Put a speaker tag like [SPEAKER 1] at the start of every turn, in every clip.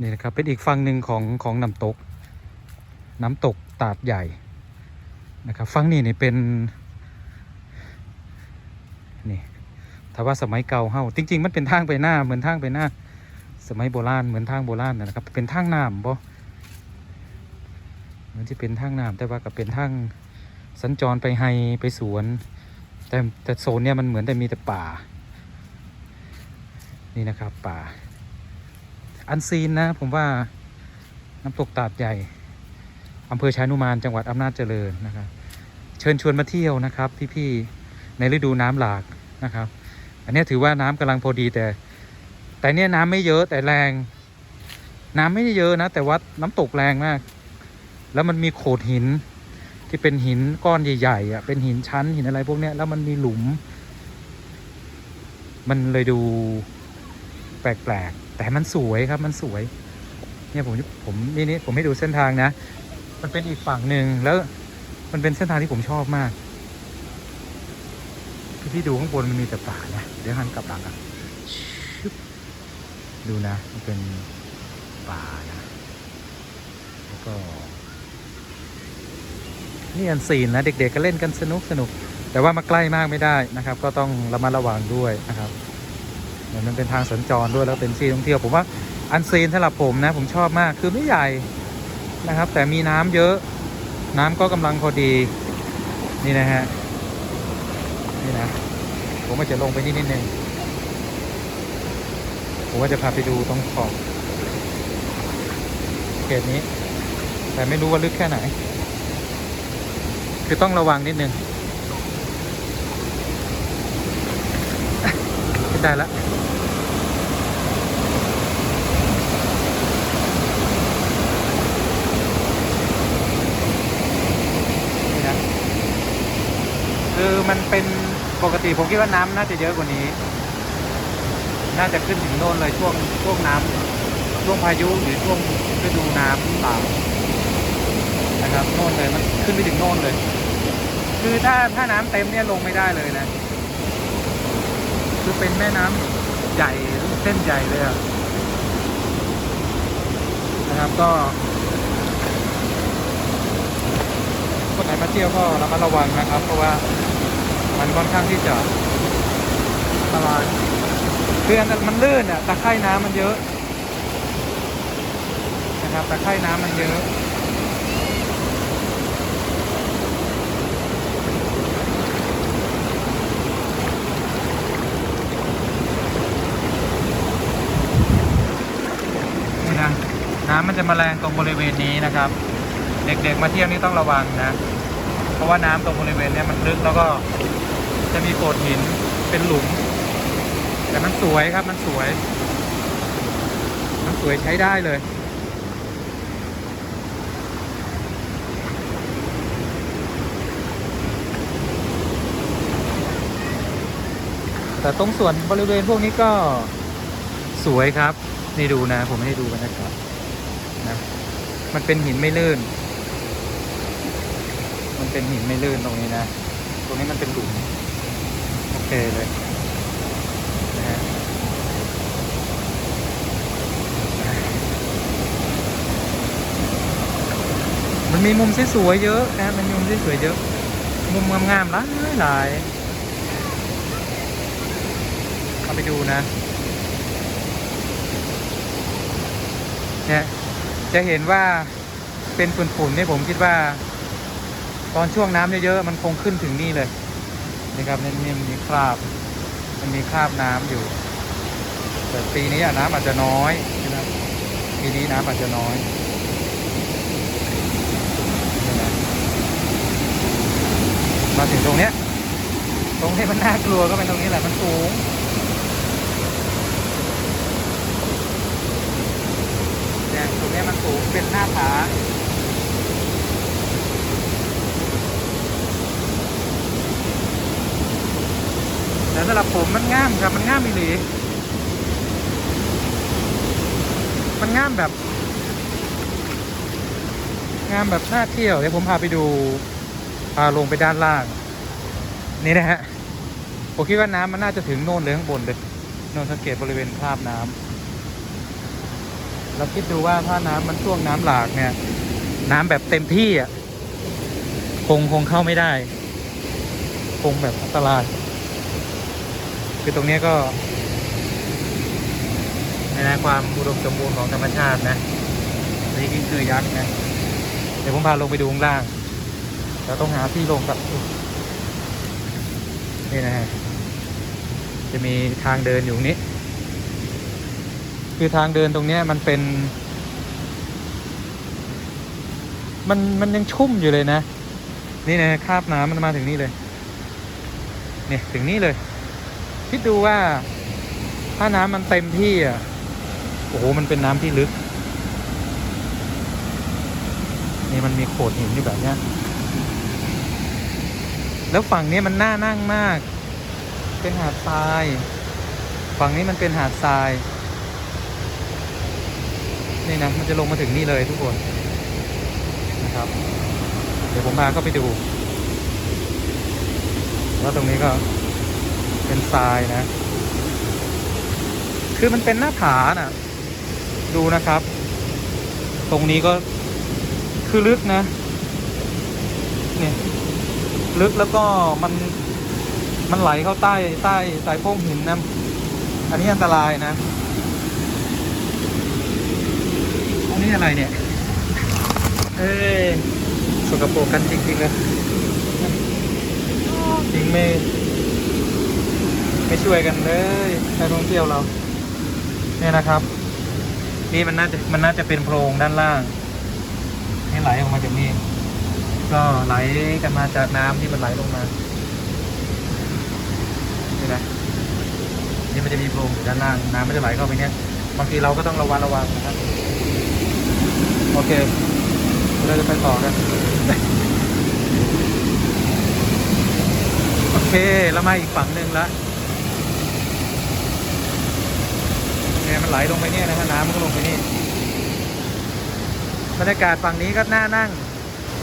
[SPEAKER 1] นี่นะครับเป็นอีกฝั่งหนึ่งของของน้ำตก น้ำตกตาดใหญ่นะครับฝั่งนี้นี่เป็นนี่ถ้าว่าสมัยเก่าเฮาจริง ๆ มันเป็นทางไปหน้าเหมือนทางไปหน้า สมัยโบราณเหมือนทางโบราณนะนะครับ เป็นทางน้ำบ่มันจะเป็นทางน้ำแต่ว่าก็เป็นทางสัญจรไปไฮไปสวน แต่แต่โซนเนี้ยมันเหมือนแต่มีแต่ป่า นี่นะครับป่า อันซีนนะ ผมว่าน้ำตกตาดใหญ่อำเภอชายนุมานจังหวัดอำนาจเจริญนะครับ เชิญชวนมาเที่ยวนะครับ พี่ๆในฤดูน้ำหลากนะครับ อันนี้ถือว่าน้ำกำลังพอดีแต่ แต่เนี้ยน้ำไม่เยอะแต่แรง น้ำไม่ได้เยอะนะ แต่ว่าน้ำตกแรงมาก แล้วมันมีโขดหินที่เป็นหินก้อนใหญ่ๆอะเป็นหินชั้นหินอะไรพวกเนี้ยแล้วมันมีหลุม มันเลยดูแปลกๆ แต่มันสวยครับมันสวย เนี่ยผมผมนี่นี่ผมให้ดูเส้นทางนะ มันเป็นอีกฝั่งหนึ่งแล้วมันเป็นเส้นทางที่ผมชอบมากพี่ที่ดูข้างบนมันมีแต่ป่านะเดี๋ยวหันกลับหลังอะดูนะ มันเป็นป่านะ แล้วก็ นี่อันซีนนะ เด็กๆก็เล่นกันสนุกสนุก แต่ว่ามาใกล้มากไม่ได้นะครับ ก็ต้องระมัดระวังด้วยนะครับ เหมือนมันเป็นทางสัญจรด้วยแล้วเป็นที่ท่องเที่ยวผมว่าอันซีนสำหรับผมนะผมชอบมากคือไม่ใหญ่นะครับ แต่มีน้ำเยอะน้ำก็กำลังพอดีนี่นะฮะนี่นะผมก็จะลงไปนิดนิดนึงผมว่าจะพาไปดูตรงขอบเขตนี้ แต่ไม่รู้ว่าลึกแค่ไหน คือต้องระวังนิดนึง ขึ้น ได้และนี่นะคือมันเป็นปกติผมคิดว่าน้ำน่าจะเยอะกว่านี้ น่าจะขึ้นถึงโน่นเลยช่วงช่วงน้ำช่วงพายุหรือช่วงฤดูน้ำเปล่านะครับโน่นเลยมันขึ้นไปถึงโน่นเลย คือถ้าถ้าน้ำเต็มเนี่ยลงไม่ได้เลยนะ คือเป็นแม่น้ำใหญ่เส้นใหญ่เลยอะนะครับก็คนไหนมาเที่ยวก็ระมัดระวังนะครับ เพราะว่ามันค่อนข้างที่จะอันตรายคืออันนั้นมันลื่นอะตะไคร่น้ำมันเยอะนะครับตะไคร่น้ำมันเยอะ นี่นะน้ำ มันจะมาแรงตรงบริเวณนี้นะครับ เด็กๆมาเที่ยวนี่ต้องระวังนะ เพราะว่าน้ำตรงบริเวณนี้มันลึกแล้วก็จะมีโขดหินเป็นหลุม แต่มันสวยครับมันสวย มันสวยใช้ได้เลยแต่ตรงส่วนบริเวณพวกนี้ก็สวยครับ นี่ดูนะ ผมให้ดูกันนะครับ นะมันเป็นหินไม่ลื่น มันเป็นหินไม่ลื่นตรงนี้นะ ตรงนี้มันเป็นหลุม โอเคเลยนะฮะมันมีมุมสวยๆเยอะนะมันมีมุมสวยๆเยอะ มุมงามๆหลายหลายเอาไปดูนะเนี่ย จะเห็นว่าเป็นฝุ่นๆเนี่ยผมคิดว่า ตอนช่วงน้ำเยอะๆมันคงขึ้นถึงนี่เลยนะครับเนี่ยมันมีคราบ มันมีคราบน้ำอยู่ แต่ปีนี้อะน้ำอาจจะน้อยนะครับปีนี้น้ำอาจจะน้อยมาถึงตรงเนี้ย ตรงที่มันน่ากลัวก็เป็นตรงนี้แหละมันสูง เนี่ยตรงนี้มันสูงเป็นหน้าผาแต่สำหรับผมมันง่ามครับมันง่ามอีหลีมันง่ามแบบงามแบบน่าเที่ยวเดี๋ยวผมพาไปดูพาลงไปด้านล่าง นี่นะฮะผมคิดว่าน้ำมันน่าจะถึงโน่นเลยข้างบนเลยโน่นสังเกตบริเวณคาบน้ำ เราคิดดูว่าถ้าน้ำมันช่วงน้ำหลากเนี่ย น้ำแบบเต็มที่อะคงคงเข้าไม่ได้ คงแบบอันตราย คือตรงนี้ก็ในนะความอุดมสมบูรณ์ของธรรมชาตินะนี่ก็คือยักษ์นะเดี๋ยวผมพาลงไปดูข้างล่างเราต้องหาที่ลงกับนี่นะฮะจะมีทางเดินอยู่นี้ คือทางเดินตรงเนี้ยมันเป็น มันมันยังชุ่มอยู่เลยนะ นี่นะคราบน้ำมันมาถึงนี่เลย เนี่ยถึงนี่เลย คิดดูว่าถ้าน้ำมันเต็มที่อะโอ้โหมันเป็นน้ำที่ลึก นี่มันมีโขดหินอยู่แบบเนี้ยแล้วฝั่งนี้มันน่านั่งมาก เป็นหาดทราย ฝั่งนี้มันเป็นหาดทราย นี่นะมันจะลงมาถึงนี่เลยทุกคนนะครับ เดี๋ยวผมพาเข้าไปดูว่าตรงนี้ก็เป็นทรายนะ คือมันเป็นหน้าผาน่ะ ดูนะครับ ตรงนี้ก็คือลึกนะเนี่ยลึกแล้วก็มันมันไหลเข้าใต้ใต้ใต้โพ้งหินนะ อันนี้อันตรายนะ อั นนี้อะไรเนี่ย เอ้ยสกปรกกันจริงๆเลยจริงไม่ไม่ช่วยกันเลยนักท่องเที่ยวเรา เนี่ยนะครับ นี่มันน่าจะมันน่าจะเป็นโพรงด้านล่างนี่ไหลออกมาจากนี่ก็ไหลกันมาจากน้ำที่มันไหลลงมานี่นะนี่มันจะมีโพรงอยู่ด้านล่าง น้ำมันจะไหลเข้าไปเนี่ยบางทีเราก็ต้องระวังระวังนะครับ อเคเราจะไปต่อกัน โอเคเรามาอีกฝั่งหนึ่งละเนี่ยมันไหลลงไปเนี่ยนะฮะน้ำมันก็ลงไปนี่บรรยากาศฝั่งนี้ก็น่านั่ง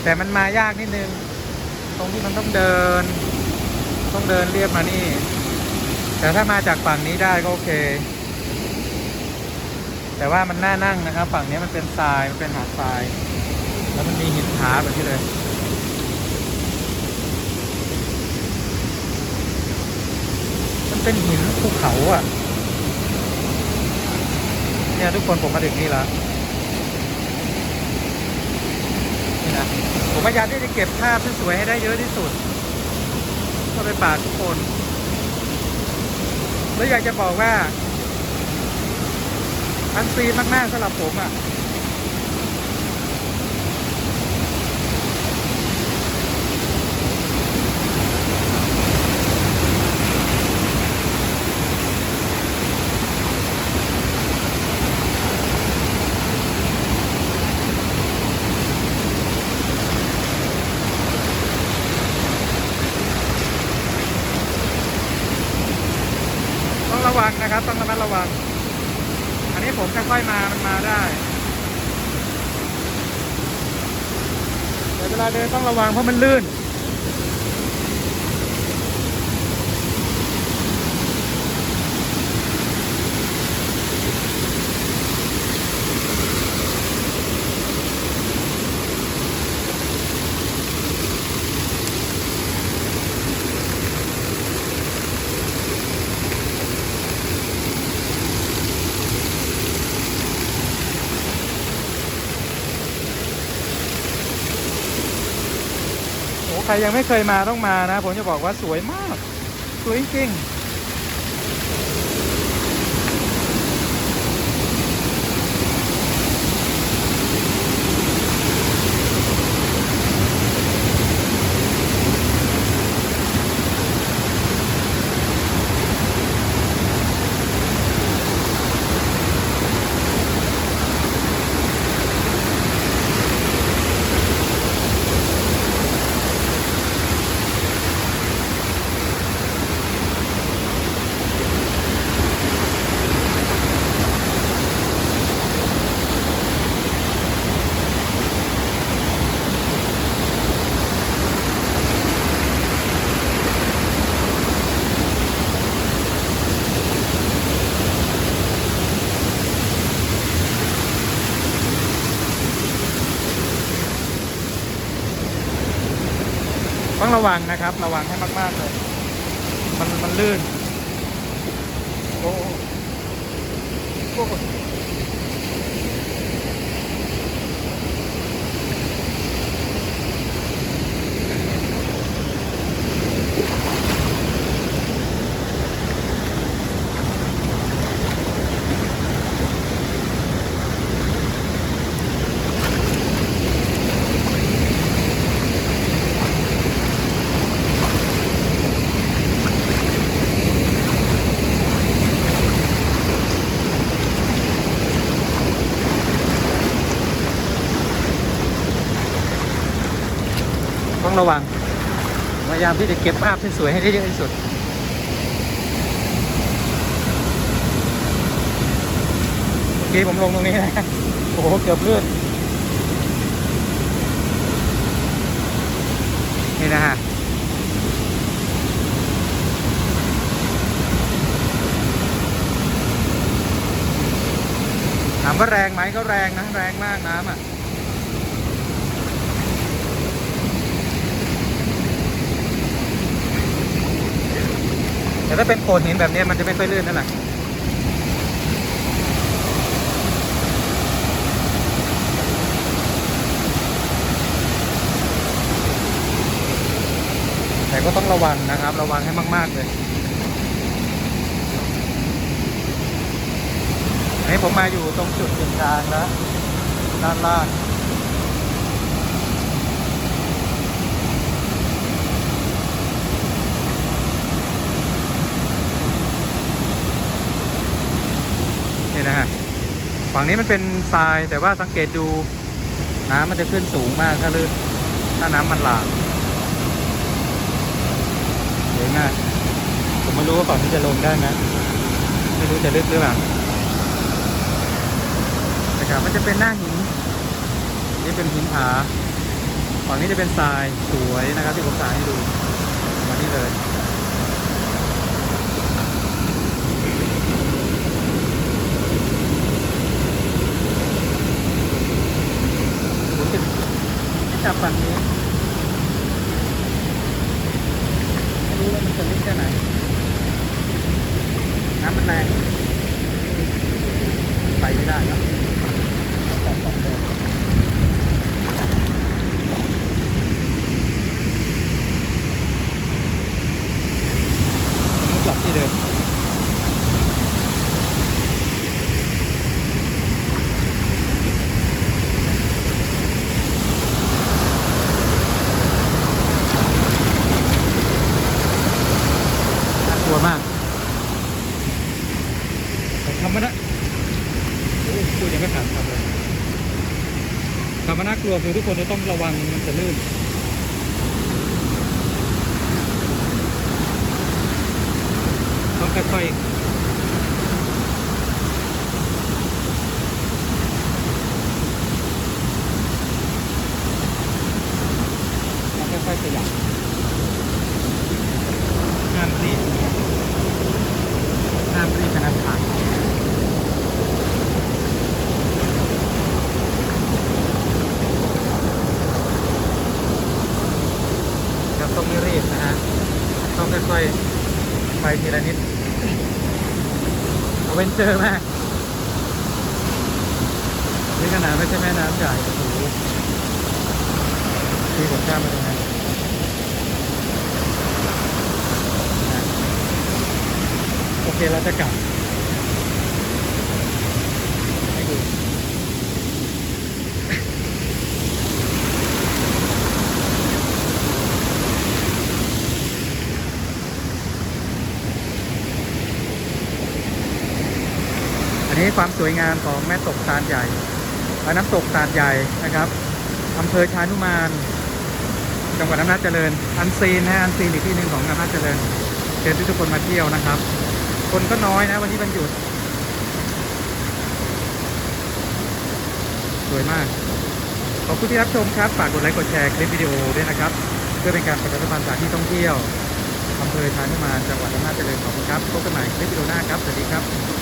[SPEAKER 1] แต่มันมายากนิดนึง ตรงที่มันต้องเดิน ต้องเดินเรียบมานี่ แต่ถ้ามาจากฝั่งนี้ได้ก็โอเค แต่ว่ามันน่านั่งนะครับ ฝั่งนี้มันเป็นทรายมันเป็นหาดทราย แล้วมันมีหินผาแบบนี้เลยมันเป็นหินภูเขาอะเนี่ยทุกคนผมมาถึงนี่แล้วนี่นะผมพยายามที่จะเก็บภาพสวยๆให้ได้เยอะที่สุดก็ไปฝากทุกคน แล้วอยากจะบอกว่า อันซีนมากๆสำหรับผมอะต้องระวังนะครับ ต้องระมัดระวัง นี้ผมค่อยๆมามันมาได้แต่เวลาเดินต้องระวังเพราะมันลื่น ใครยังไม่เคยมาต้องมานะ ผมจะบอกว่าสวยมาก สวยจริง ระวังนะครับ ระวังให้มาก ๆ เลย มันมันลื่น โอ้โอ้ ระวัง พยายามที่จะเก็บภาพที่สวยให้ได้เยอะที่สุด โอเคผมลงตรงนี้นะโอ้โหเกือบเลือนนี่นะฮะถามว่าแรงไหมก็แรงนะ แรงมากน้ำอะ แต่ถ้าเป็นโขดหินแบบนี้มันจะไม่ค่อยลื่นนั่นแหละแต่ก็ต้องระวังนะครับ ระวังให้มาก ๆ เลยนี่ผมมาอยู่ตรงจุดกึ่งกลางแล้วด้านล่าง นี่นะฮะ ฝั่งนี้มันเป็นทรายแต่ว่าสังเกตดูน้ำมันจะขึ้นสูงมากถ้าลื่นถ้าน้ำมันหลากสวยมากผมไม่รู้ว่าฝั่งนี้จะลงได้ไหมไม่รู้จะลึกหรือเปล่าแต่ครับมันจะเป็นหน้าหิน นี่เป็นหินผาฝั่งนี้จะเป็นทรายสวยนะครับที่ผมถ่ายให้ดูมานี่เลย ผมจะ จากฝั่งนี้ไม่รู้ว่ามันจะลึกแค่ไหน น้ำมันแรงไปไม่ได้ครับจับฝั่งเดิมผมกลับที่เดิม น่ากลัวมากแต่ทำมานะโอ้พูดยังไม่ถามทำเลยทำมากลัวคือทุกคนจะต้องระวังมันจะลื่นต้องค่อยๆต้องค่อยๆขยับห้ามรีบ ห้ามรีบนะครับผ่านครับต้องไม่รีบนะฮะ ต้องค่อยๆ ไปทีละนิด เจอมากนี่ขนาดไม่ใช่แม่น้ำใหญ่โอ้โหที่ผมข้ามไปตรงนั้นโอเคเราจะกลับให้ดู อันนี้ ความสวยงามของแม่ตกตาลใหญ่และน้ำตกตาลใหญ่นะครับอำเภอชานุมานจังหวัดอำนาจเจริญ อันซีนนะฮะอันซีนอีกที่หนึ่งของอำนาจเจริญเชิญทุกคนมาเที่ยวนะครับ คนก็น้อยนะวันนี้วันหยุด สวยมาก ขอบคุณที่รับชมครับ ฝากกดไลค์กดแชร์คลิปวิดีโอด้วยนะครับ เพื่อเป็นการประชาสัมพันธ์สถานที่ท่องเที่ยวอำเภอชานุมานจังหวัดอำนาจเจริญขอบคุณครับพบกันใหม่คลิปวิดีโอหน้าครับ สวัสดีครับ